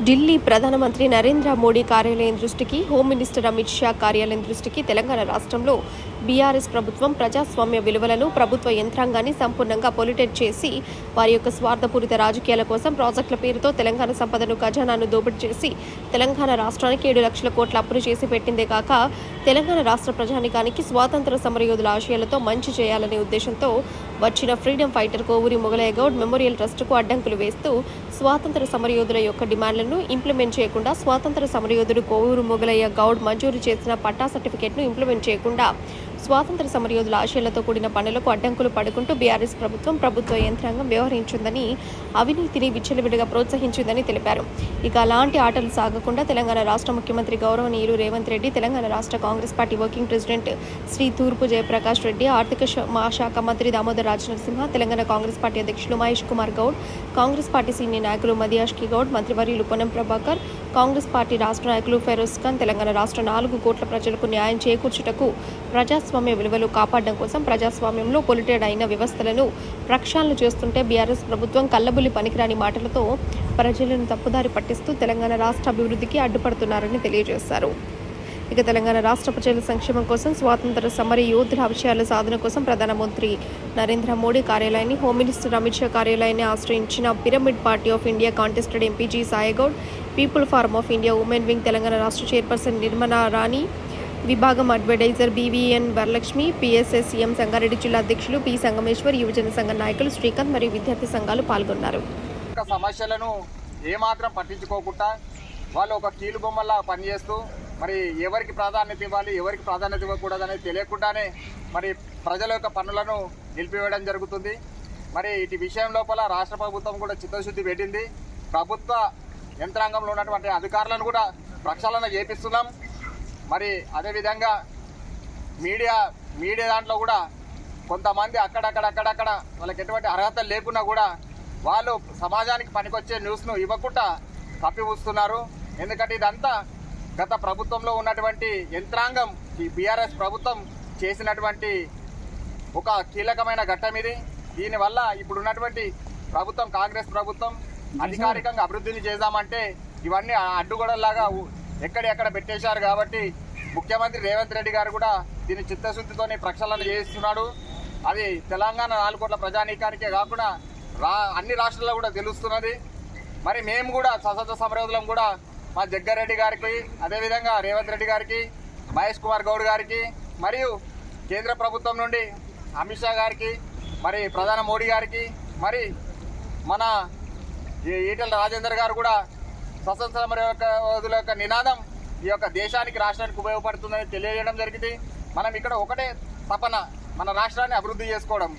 ఢిల్లీ ప్రధానమంత్రి నరేంద్ర మోడీ కార్యాలయం దృష్టికి హోమ్ మినిస్టర్ అమిత్ షా కార్యాలయం దృష్టికి తెలంగాణ రాష్ట్రంలో బీఆర్ఎస్ ప్రభుత్వం ప్రజాస్వామ్య విలువలను ప్రభుత్వ యంత్రాంగాన్ని సంపూర్ణంగా పొలిటేట్ చేసి వారి యొక్క స్వార్థపూరిత రాజకీయాల కోసం ప్రాజెక్టుల పేరుతో తెలంగాణ సంపదను ఖజానాను దోపిడీ చేసి తెలంగాణ రాష్ట్రానికి ఏడు లక్షల కోట్ల అప్పులు చేసి పెట్టిందే కాక తెలంగాణ రాష్ట్ర ప్రజానికానికి స్వాతంత్ర సమరయోధుల ఆశయాలతో మంచి చేయాలనే ఉద్దేశంతో వచ్చిన freedom fighter Kovuri Mogalaiah Goud memorial ట్రస్టుకు అడ్డంకులు వేస్తూ స్వాతంత్ర సమరయోధుల యొక్క డిమాండ్లను ఇంప్లిమెంట్ చేయకుండా స్వాతంత్ర సమరయోధుడు కోవూరు మొగలయ్య గౌడ్ మంజూరు చేసిన పట్టా సర్టిఫికేట్ను ఇంప్లిమెంట్ చేయకుండా స్వాతంత్ర సమరయోధుల ఆశయాలతో కూడిన పనులకు అడ్డంకులు పడుకుంటూ బీఆర్ఎస్ ప్రభుత్వం ప్రభుత్వ యంత్రాంగం వ్యవహరించిందని అవినీతిని విచ్చలవిడిగా ప్రోత్సహించిందని తెలిపారు. ఇక అలాంటి ఆటలు సాగకుండా తెలంగాణ రాష్ట్ర ముఖ్యమంత్రి గౌరవనీయులు రేవంత్ రెడ్డి తెలంగాణ రాష్ట్ర Congress party working president Shri Thurpu Jayaprakash Reddy ఆర్థిక శాఖ మంత్రి దామోదర్ రాజనరసింహ తెలంగాణ కాంగ్రెస్ పార్టీ అధ్యక్షులు మహేష్ కుమార్ గౌడ్ కాంగ్రెస్ పార్టీ సీనియర్ నాయకులు మదియాష్కి గౌడ్ మంత్రివర్యులు పొన్నం ప్రభాకర్ కాంగ్రెస్ పార్టీ రాష్ట్ర నాయకులు ఫెరోజ్ ఖాన్ తెలంగాణ రాష్ట్ర నాలుగు కోట్ల ప్రజలకు న్యాయం చేకూర్చుటకు ప్రజాస్వామ్య విలువలు కాపాడడం కోసం ప్రజాస్వామ్యంలో పొలిటెడ్ అయిన వ్యవస్థలను ప్రక్షాళన చేస్తుంటే బీఆర్ఎస్ ప్రభుత్వం కల్లబుల్లి పనికిరాని మాటలతో ప్రజలను తప్పుదారి పట్టిస్తూ తెలంగాణ రాష్ట్ర అభివృద్ధికి అడ్డుపడుతున్నారని తెలియజేశారు. ఇక తెలంగాణ రాష్ట్ర ప్రజల సంక్షేమం కోసం స్వాతంత్ర సమర యోధుల విషయాల సాధన కోసం ప్రధానమంత్రి నరేంద్ర మోడీ కార్యాలయాన్ని హోమ్ మినిస్టర్ అమిత్ షా కార్యాలయాన్ని ఆశ్రయించిన pyramid party of India contested MPG Saigoud people forum of India women wing Telangana రాష్ట్ర చైర్పర్సన్ నిర్మలా రాణి విభాగం అడ్వర్టైజర్ బీవీఎన్ వరలక్ష్మి పిఎస్ఎస్సీఎం సంగారెడ్డి జిల్లా అధ్యక్షులు పి సంగమేశ్వర్ యువజన సంఘ నాయకులు శ్రీకాంత్ మరియు విద్యార్థి సంఘాలు పాల్గొన్నారు. సమస్యలను ఏమాత్రం పట్టించుకోకుండా వాళ్ళు ఒక కీలు బొమ్మలా పనిచేస్తూ మరి ఎవరికి ప్రాధాన్యత ఇవ్వాలి ఎవరికి ప్రాధాన్యత ఇవ్వకూడదు అనేది తెలియకుండానే మరి ప్రజల యొక్క పనులను నిలిపివేయడం జరుగుతుంది. మరి ఇటు విషయం లోపల రాష్ట్ర ప్రభుత్వం కూడా చిత్తశుద్ధి పెట్టింది. ప్రభుత్వ యంత్రాంగంలో ఉన్నటువంటి అధికారులను కూడా ప్రక్షాళన చేపిస్తున్నాం. మరి అదేవిధంగా మీడియా మీడియా దాంట్లో కూడా కొంతమంది అక్కడక్కడ అక్కడక్కడ వాళ్ళకి ఎటువంటి అర్హత లేకున్నా కూడా వాళ్ళు సమాజానికి పనికొచ్చే న్యూస్ను ఇవ్వకుండా కప్పిపుస్తున్నారు ఎందుకంటే ఇదంతా గత ప్రభుత్వంలో ఉన్నటువంటి యంత్రాంగం ఈ బీఆర్ఎస్ ప్రభుత్వం చేసినటువంటి ఒక కీలకమైన ఘట్టం ఇది. దీనివల్ల ఇప్పుడు ఉన్నటువంటి ప్రభుత్వం కాంగ్రెస్ ప్రభుత్వం అధికారికంగా అభివృద్ధిని చేద్దామంటే ఇవన్నీ అడ్డుగోడల్లాగా ఎక్కడెక్కడ పెట్టేశారు కాబట్టి ముఖ్యమంత్రి రేవంత్ రెడ్డి గారు కూడా దీన్ని చిత్తశుద్ధితోని ప్రక్షాళన చేస్తున్నాడు అది తెలంగాణ నాలుగు కోట్ల ప్రజానీకానికే కాకుండా రా అన్ని రాష్ట్రాల్లో కూడా తెలుస్తున్నది. మరి మేము కూడా సశస్త్ర సమరోధులం కూడా మా జగ్గారెడ్డి గారికి అదేవిధంగా రేవంత్ రెడ్డి గారికి మహేష్ కుమార్ గౌడ్ గారికి మరియు కేంద్ర ప్రభుత్వం నుండి అమిత్ షా గారికి మరి ప్రధాని మోడీ గారికి మరి మన ఈటల రాజేందర్ గారు కూడా స్వతంత్ర సమర యొక్క యొక్క నినాదం ఈ యొక్క దేశానికి రాష్ట్రానికి ఉపయోగపడుతుందని తెలియజేయడం జరిగింది. మనం ఇక్కడ ఒకటే తపన మన రాష్ట్రాన్ని అభివృద్ధి చేసుకోవడం.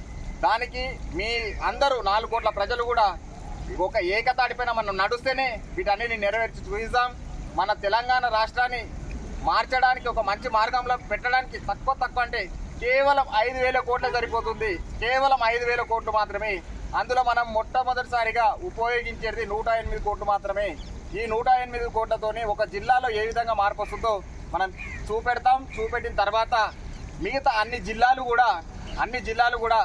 దానికి మీ అందరూ నాలుగు కోట్ల ప్రజలు కూడా ఒక ఏకతాటిపైన మనం నడుస్తేనే వీటన్నిటిని నెరవేర్చి చూపిస్తాం. మన తెలంగాణ రాష్ట్రాన్ని మార్చడానికి ఒక మంచి మార్గంలో పెట్టడానికి తక్కువ తక్కువ అంటే కేవలం ఐదు వేల కోట్లే సరిపోతుంది. కేవలం ఐదు వేల కోట్లు మాత్రమే. అందులో మనం మొట్టమొదటిసారిగా ఉపయోగించేది నూట ఎనిమిది కోట్లు మాత్రమే. ఈ నూట ఎనిమిది కోట్లతోని ఒక జిల్లాలో ఏ విధంగా మార్పు వస్తుందో మనం చూపెడతాం. చూపెట్టిన తర్వాత మిగతా అన్ని జిల్లాలు కూడా అన్ని జిల్లాలు కూడా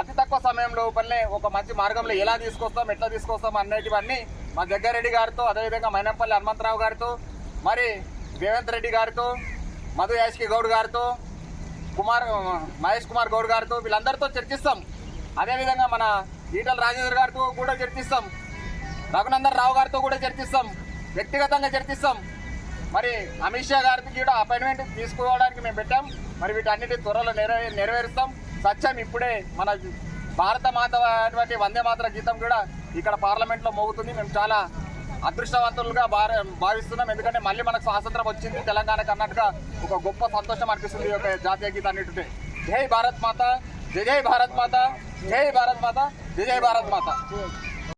అతి తక్కువ సమయం లోపలనే ఒక మంచి మార్గంలో ఎలా తీసుకొస్తాం ఎట్లా తీసుకొస్తాం అనేటివన్నీ మా జగ్గారెడ్డి గారితో అదేవిధంగా మైనంపల్లి హనుమంతరావు గారితో మరి రేవంత్ రెడ్డి గారితో మధు యాష్కి గౌడ్ గారితో కుమార్ మహేష్ కుమార్ గౌడ్ గారితో వీళ్ళందరితో చర్చిస్తాం. అదేవిధంగా మన ఈటల రాజేంద్ర గారితో కూడా చర్చిస్తాం. రఘునందన్ రావు గారితో కూడా చర్చిస్తాం. వ్యక్తిగతంగా చర్చిస్తాం. మరి అమిత్ షా గారికి కూడా అపాయింట్మెంట్ తీసుకోవడానికి మేము పెట్టాం. మరి వీటన్నిటి త్వరలో నెరవే నెరవేరుస్తాం. సత్యం ఇప్పుడే మన భారత మాత అటువంటి వందే మాతర గీతం కూడా ఇక్కడ పార్లమెంట్లో మోగుతుంది. మేము చాలా అదృష్టవంతులుగా భార- భావిస్తున్నాం. ఎందుకంటే మళ్ళీ మనకు స్వాతంత్రం వచ్చింది. తెలంగాణ కర్ణాటక ఒక గొప్ప సంతోషం అనిపిస్తుంది ఈ యొక్క జాతీయ గీతాన్నిటితే జై భారత్ మాత జై జై భారత్ మాత జై భారత్ మాత జై జై భారత్ మాత.